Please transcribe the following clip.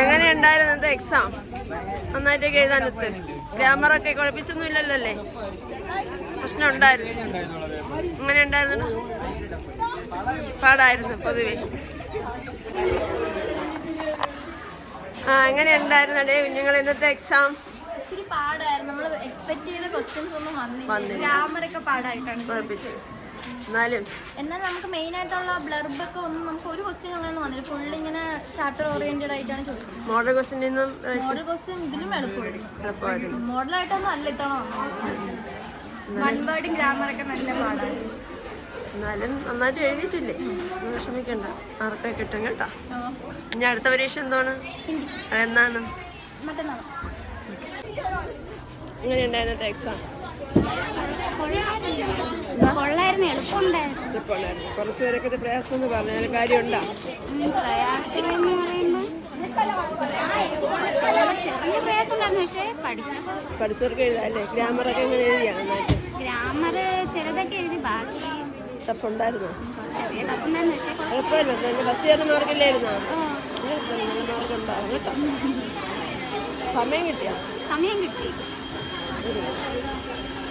എങ്ങനെയുണ്ടായിരുന്നു എക്സാം നന്നായിട്ടൊക്കെ എഴുതാനത്ത് ഗ്രാമറൊക്കെ കുഴപ്പിച്ചൊന്നും ഇല്ലല്ലോ അല്ലേ പ്രശ്നം ഉണ്ടായിരുന്നു എങ്ങനെ ഉണ്ടായിരുന്നു പാടായിരുന്നു പൊതുവെ. ആ എങ്ങനെ ഉണ്ടായിരുന്നു അടേ കുഞ്ഞുങ്ങൾ ഇന്നത്തെ എക്സാം പാടായിരുന്നു. നമ്മൾ എക്സ്പെക്ട് ചെയ്ത ക്വസ്റ്റ്യൻസ് ഒന്നും വന്നില്ല. വന്നില്ല. ഗ്രാമറൊക്കെ പാടായിട്ടാണ് കുഴപ്പിച്ചു. എന്നാലും. എന്നാൽ നമുക്ക് മെയിൻ ആയിട്ടുള്ള ബ്ലർബ് ഒക്കെ ഒന്നും നമുക്ക് ഒരു ക്വസ്റ്റ്യൻ അങ്ങനെ വന്നില്ല. ഫുൾ ഇങ്ങനെ ചാപ്റ്റർ ഓറിയന്റഡ് ആയിട്ടാണ് ചോദിച്ചത്. മോഡൽ ക്വസ്റ്റ്യൻ മോഡൽ ക്വസ്റ്റ്യൻ ഇതിലും എളുപ്പമായിരുന്നു. മോഡൽ മോഡലായിട്ടൊന്നും അല്ല ഇത്തവണ വൺ വേർഡും ഗ്രാമറൊക്കെ നല്ല പാടാണ്. എന്നാലും നന്നായിട്ട് എഴുതിയിട്ടില്ലേ? വിഷമിക്കണ്ട. മാർക്കൊക്കെ കിട്ടും കേട്ടോ. ഇനി അടുത്ത പരീക്ഷ എന്താണ്? എന്നാണ് എങ്ങനെയുണ്ടായിരുന്നത്തെ എക്സാം എളുപ്പമുണ്ടായിരുന്നു കുറച്ച് പേരൊക്കെ ഇത് പ്രയാസം എന്ന് പറഞ്ഞാൽ കാര്യമുണ്ടോ. പ്രയാസം എന്ന് പറയുമ്പോൾ ചെറിയ പ്രയാസം ഉണ്ടായിരുന്നു പക്ഷേ പഠിച്ചപ്പോൾ പഠിച്ചവർക്ക് എഴുതാല്ലേ? ഗ്രാമറൊക്കെ എങ്ങനെ എഴുതിയാ നന്നായിട്ട്? ഗ്രാമർ ചെറുതൊക്കെ എഴുതി ബാക്കി ചെറിയ പക്ഷേ കുഴപ്പമില്ല ഫസ്റ്റ് ഇയർ മാർക്കില്ലായിരുന്നോ? നല്ല മാർക്ക് ഉണ്ടാവും കേട്ടോ. സമയം കിട്ടിയോ? സമയം കിട്ടി.